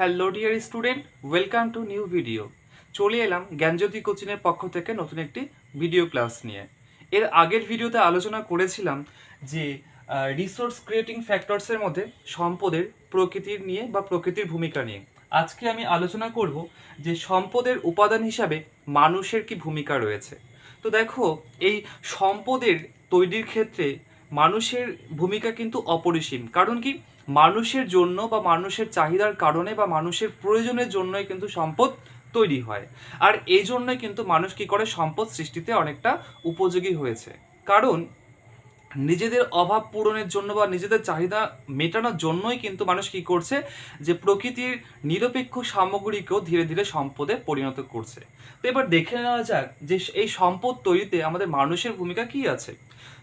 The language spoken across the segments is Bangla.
Hello dear student welcome to new video চলে এলাম জ্ঞানজ্যোতি কোচিংয়ের পক্ষ থেকে নতুন একটি ভিডিও ক্লাস নিয়ে। এর আগের ভিডিওতে আলোচনা করেছিলাম যে রিসোর্স ক্রিয়েটিং ফ্যাক্টরসের মধ্যে সম্পদের প্রকৃতির নিয়ে বা প্রকৃতির ভূমিকা নিয়ে। আজকে আমি আলোচনা করব যে সম্পদের উপাদান হিসাবে মানুষের কি ভূমিকা রয়েছে। তো দেখো, এই সম্পদের তৈরির ক্ষেত্রে মানুষের ভূমিকা কিন্তু অপরিসীম। কারণ কি? মানুষের জন্য বা মানুষের চাহিদার কারণে বা মানুষের প্রয়োজনের জন্যই কিন্তু সম্পদ তৈরি হয়। আর এই জন্যই কিন্তু মানুষ কি করে সম্পদ সৃষ্টিতে অনেকটা উপযোগী হয়েছে। কারণ নিজেদের অভাব পূরণের জন্য বা নিজেদের চাহিদা মেটানোর জন্যই কিন্তু মানুষ কি করছে? যে প্রকৃতির নিরপেক্ষ সামগ্রীকেও ধীরে ধীরে সম্পদে পরিণত করছে। তো এবার দেখে নেওয়া যাক যে এই সম্পদ তৈরিতে আমাদের মানুষের ভূমিকা কি আছে।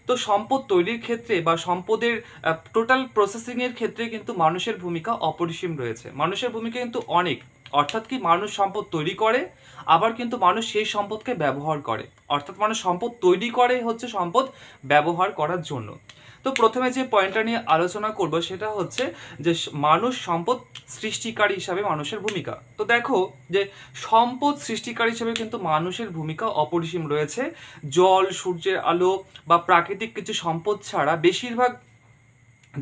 তো সম্পদ তৈরির ক্ষেত্রে বা সম্পদের টোটাল প্রসেসিংয়ের ক্ষেত্রে কিন্তু মানুষের ভূমিকা অপরিসীম রয়েছে। মানুষের ভূমিকা কিন্তু অনেক। অর্থাৎ কি মানুষ সম্পদ তৈরি করে, আবার কিন্তু মানুষ সেই সম্পদকে ব্যবহার করে। অর্থাৎ মানুষ সম্পদ তৈরি করে হচ্ছে সম্পদ ব্যবহার করার জন্য। তো প্রথমে যে পয়েন্টটা নিয়ে আলোচনা করব সেটা হচ্ছে যে মানুষ সম্পদ সৃষ্টিকারী হিসাবে মানুষের ভূমিকা। তো দেখো যে সম্পদ সৃষ্টিকারী হিসাবে কিন্তু মানুষের ভূমিকা অপরিসীম রয়েছে। জল, সূর্যের আলো বা প্রাকৃতিক কিছু সম্পদ ছাড়া বেশিরভাগ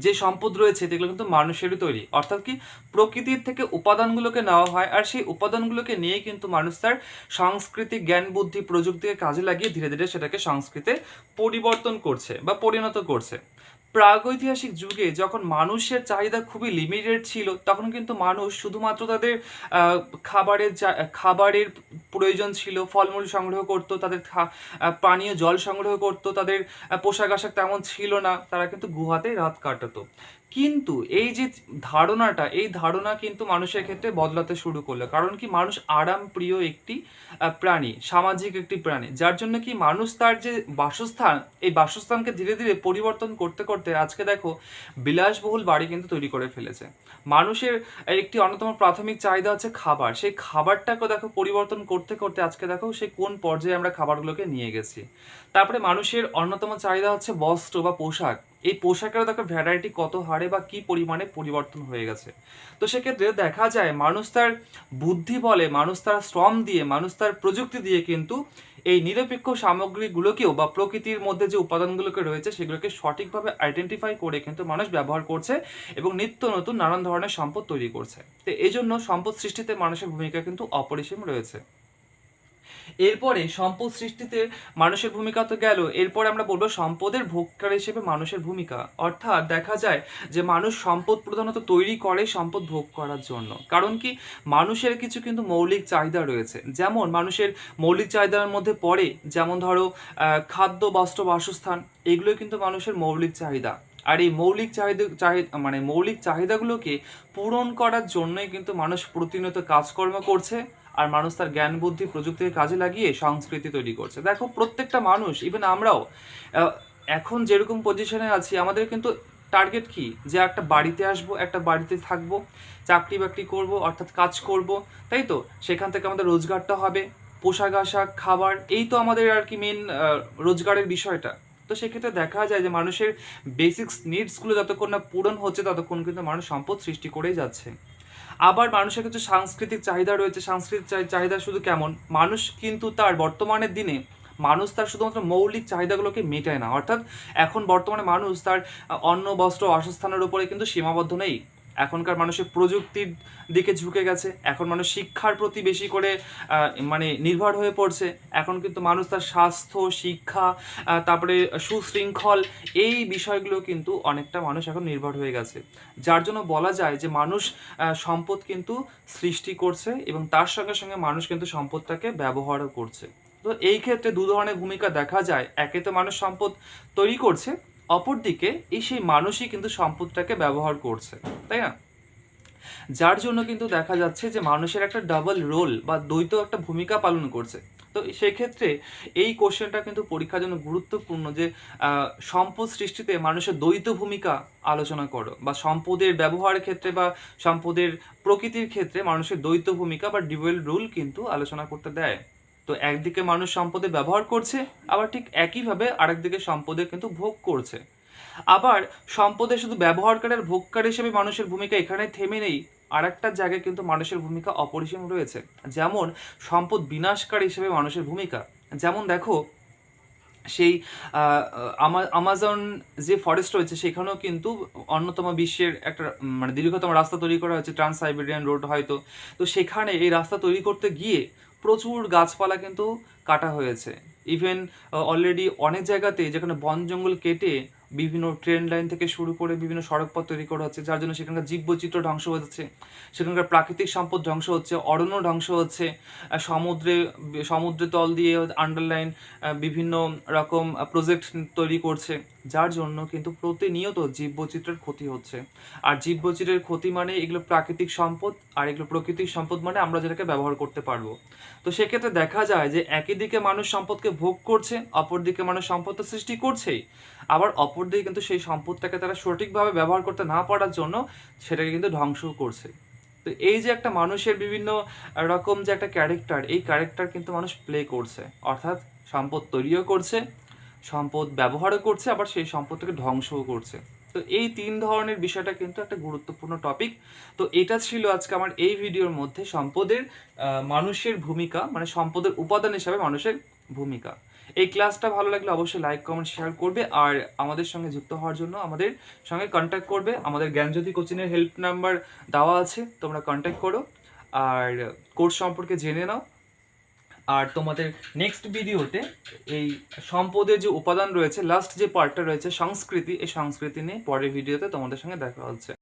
যে সম্পদ রয়েছে, সেগুলো কিন্তু মানুষেরই তৈরি। অর্থাৎ কি, প্রকৃতির থেকে উপাদানগুলোকে নেওয়া হয় আর সেই উপাদানগুলোকে নিয়ে কিন্তু মানুষ তার সাংস্কৃতিক জ্ঞান, বুদ্ধি, প্রযুক্তিকে কাজে লাগিয়ে ধীরে ধীরে সেটাকে সংস্কৃতে পরিবর্তন করছে বা পরিণত করছে। প্রাগৈতিহাসিক যুগে যখন মানুষের চাহিদা খুবই লিমিটেড ছিল, তখন কিন্তু মানুষ শুধুমাত্র তাদের খাবারের খাবারের প্রয়োজন ছিল, ফলমূল সংগ্রহ করত, তাদের পানীয় জল সংগ্রহ করত, তাদের পোশাক আশাক তেমন ছিল না, তারা কিন্তু গুহাতে রাত কাটাতো। কিন্তু এই যে ধারণাটা, এই ধারণা কিন্তু মানুষের ক্ষেত্রে বদলাতে শুরু করল। কারণ কি, মানুষ আরাম প্রিয় একটি প্রাণী, সামাজিক একটি প্রাণী। যার জন্য কি মানুষ তার যে বাসস্থান, এই বাসস্থানকে ধীরে ধীরে পরিবর্তন করতে করতে আজকে দেখো বিলাসবহুল বাড়ি কিন্তু তৈরি করে ফেলেছে। মানুষের একটি অন্যতম প্রাথমিক চাহিদা হচ্ছে খাবার। সেই খাবারটাকে দেখো পরিবর্তন করতে করতে আজকে দেখো সেই কোন পর্যায়ে আমরা খাবারগুলোকে নিয়ে গেছি। তারপরে মানুষের অন্যতম চাহিদা হচ্ছে বস্ত্র বা পোশাক। এই পোশাকের দেখো ভ্যারাইটি কত হারে বা কি পরিমাণে পরিবর্তন হয়ে গেছে। তো সেক্ষেত্রে দেখা যায় মানুষ তার বুদ্ধি বলে, মানুষ তার শ্রম দিয়ে, মানুষ তার প্রযুক্তি দিয়ে কিন্তু এই নিরপেক্ষ সামগ্রীগুলোকেও বা প্রকৃতির মধ্যে যে উপাদানগুলোকে রয়েছে সেগুলোকে সঠিকভাবে আইডেন্টিফাই করে কিন্তু মানুষ ব্যবহার করছে এবং নিত্য নতুন নানান ধরনের সম্পদ তৈরি করছে। তো এই জন্য সম্পদ সৃষ্টিতে মানুষের ভূমিকা কিন্তু অপরিসীম রয়েছে। এরপরে সম্পদ সৃষ্টিতে মানুষের ভূমিকা তো গেল। এরপরে আমরা বলব সম্পদের ভোক্তা হিসেবে মানুষের ভূমিকা। অর্থাৎ দেখা যায় যে মানুষ সম্পদ প্রধানত তৈরি করে সম্পদ ভোগ করার জন্য। কারণ কি? মানুষের কিছু কিন্তু মৌলিক চাহিদা রয়েছে। যেমন মানুষের মৌলিক চাহিদার মধ্যে পড়ে যেমন ধরো খাদ্য, বস্ত্র, বাসস্থান এগুলো কিন্তু মানুষের মৌলিক চাহিদা। আর এই মৌলিক চাহিদা চাহিদা মানে মৌলিক চাহিদাগুলোকে পূরণ করার জন্যই কিন্তু মানুষ প্রতিনিয়ত কাজকর্ম করছে। আর মানুষ তার জ্ঞান, বুদ্ধি, প্রযুক্তিকে কাজে লাগিয়ে সংস্কৃতি তৈরি করছে। দেখো, প্রত্যেকটা মানুষ ইভেন আমরাও এখন যেরকম পজিশনে আছি, আমাদের কিন্তু টার্গেট কি? যে একটা বাড়িতে আসব, একটা বাড়িতে থাকব, চাকরি বাকরি করব, অর্থাৎ কাজ করব, তাই তো? সেখান থেকে আমাদের রোজগারটা হবে, পোশাক আশাক, খাবার, এই তো আমাদের আর কি মেন রোজগারের বিষয়টা। তো সেক্ষেত্রে দেখা যায় যে মানুষের বেসিক্স নিডসগুলো যতক্ষণ না পূরণ হচ্ছে, ততক্ষণ কিন্তু মানুষ সম্পদ সৃষ্টি করেই যাচ্ছে। আবার মানুষের কিছু সাংস্কৃতিক চাহিদা রয়েছে। সাংস্কৃতিক চাহি- চাহিদা শুধু কেমন? মানুষ কিন্তু তার বর্তমানের দিনে মানুষ তার শুধুমাত্র মৌলিক চাহিদাগুলোকে মেটায় না। অর্থাৎ এখন বর্তমানে মানুষ তার অন্ন, বস্ত্র, বাসস্থানের উপরে কিন্তু সীমাবদ্ধ নেই। এখনকার মানুষের প্রযুক্তির দিকে ঝুঁকে গেছে। এখন মানুষ শিক্ষার প্রতি বেশি করে মানে নির্ভর হয়ে পড়ছে। এখন কিন্তু মানুষ তার স্বাস্থ্য, শিক্ষা তারপরে সুশৃঙ্খল এই বিষয়গুলো কিন্তু অনেকটা মানুষ এখন নির্ভর হয়ে গেছে। যার জন্য বলা যায় যে মানুষ সম্পদ কিন্তু সৃষ্টি করছে এবং তার সঙ্গে সঙ্গে মানুষ কিন্তু সম্পদটাকে ব্যবহারও করছে। তো এই ক্ষেত্রে দু ধরনের ভূমিকা দেখা যায়। একে তো মানুষ সম্পদ তৈরি করছে অপরদিকে এই সেই মানুষই কিন্তু সম্পদটাকে ব্যবহার করছে, তাই না? যার জন্য কিন্তু দেখা যাচ্ছে যে মানুষের একটা ডাবল রোল বা দ্বৈত একটা ভূমিকা পালন করছে। তো সেক্ষেত্রে এই কোশ্চেনটা কিন্তু পরীক্ষার জন্য গুরুত্বপূর্ণ যে সম্পদ সৃষ্টিতে মানুষের দ্বৈত ভূমিকা আলোচনা করো বা সম্পদের ব্যবহারের ক্ষেত্রে বা সম্পদের প্রকৃতির ক্ষেত্রে মানুষের দ্বৈত ভূমিকা বা ডিউয়েল রুল কিন্তু আলোচনা করতে দেয়। তো একদিকে মানুষ সম্পদে ব্যবহার করছে, আবার ঠিক একইভাবে আরেকদিকে সম্পদে কিন্তু ভোগ করছে। আবার সম্পদে শুধু ব্যবহারকারী আর ভোগকারী হিসেবে মানুষের ভূমিকা এখানে থেমে নেই আর একটা জায়গায় কিন্তু মানুষের ভূমিকা অপরিসীম রয়েছে। যেমন সম্পদ বিনাশকারী হিসেবে মানুষের ভূমিকা। যেমন দেখো, সেই আমাজন যে ফরেস্ট রয়েছে, সেখানেও কিন্তু অন্যতম বিশ্বের একটা মানে দীর্ঘতম রাস্তা তৈরি করা হয়েছে ট্রান্স সাইবেরিয়ান রোড হয়তো। তো সেখানে এই রাস্তা তৈরি করতে গিয়ে প্রচুর গাছপালা কিন্তু কাটা হয়েছে। ইভেন অলরেডি অনেক জায়গাতে যেখানে বন জঙ্গল কেটে বিভিন্ন ট্রেন লাইন থেকে শুরু করে বিভিন্ন সড়কপথ তৈরি করা হচ্ছে, যার জন্য সেখানকার জীববৈচিত্র্য ধ্বংস হচ্ছে সেখানকার প্রাকৃতিক সম্পদ ধ্বংস হচ্ছে, অরণ্য ধ্বংস হচ্ছে সমুদ্রে সমুদ্রের তল দিয়ে আন্ডারলাইন বিভিন্ন রকম প্রজেক্ট তৈরি করছে, যার জন্য কিন্তু প্রতিনিয়ত জীববৈচিত্র্যের ক্ষতি হচ্ছে। আর জীববৈচিত্র্যের ক্ষতি মানে এগুলো প্রাকৃতিক সম্পদ, আর এগুলো প্রকৃতিক সম্পদ মানে আমরা যেটাকে ব্যবহার করতে পারব। তো সেক্ষেত্রে দেখা যায় যে একই দিকে মানুষ সম্পদকে ভোগ করছে অপর দিকে মানুষ সম্পদ সৃষ্টি করছেই। আবার অপর দিকে কিন্তু সেই সম্পদটাকে তারা সঠিকভাবে ব্যবহার করতে না পারার জন্য সেটাকে কিন্তু ধ্বংসও করছে। তো এই যে একটা মানুষের বিভিন্ন রকম যে একটা ক্যারেক্টার এই ক্যারেক্টার কিন্তু মানুষ প্লে করছে। অর্থাৎ সম্পদ তৈরিও করছে, সম্পদ ব্যবহারও করছে, আবার সেই সম্পদটাকে ধ্বংসও করছে। তো এই তিন ধরনের বিষয়টা কিন্তু একটা গুরুত্বপূর্ণ টপিক তো এটা ছিল আজকে আমার এই ভিডিওর মধ্যে সম্পদের মানুষের ভূমিকা মানে সম্পদের উপাদান হিসাবে মানুষের ভূমিকা। এই ক্লাসটা ভালো লাগলে অবশ্যই লাইক কমেন্ট শেয়ার করবে আর আমাদের সঙ্গে যুক্ত হওয়ার জন্য আমাদের সঙ্গে কন্ট্যাক্ট করবে। আমাদের জ্ঞানজ্যোতি কোচিংয়ের হেল্প নাম্বার দেওয়া আছে, তোমরা কন্ট্যাক্ট করো। আর কোর্স সম্পর্কে জেনে নাও। আর তোমাদের নেক্সট ভিডিওতে এই সম্পদের যে উপাদান রয়েছে লাস্ট যে পার্টটা রয়েছে, সংস্কৃতি, এই সংস্কৃতি নিয়ে পরের ভিডিওতে তোমাদের সঙ্গে দেখা হচ্ছে।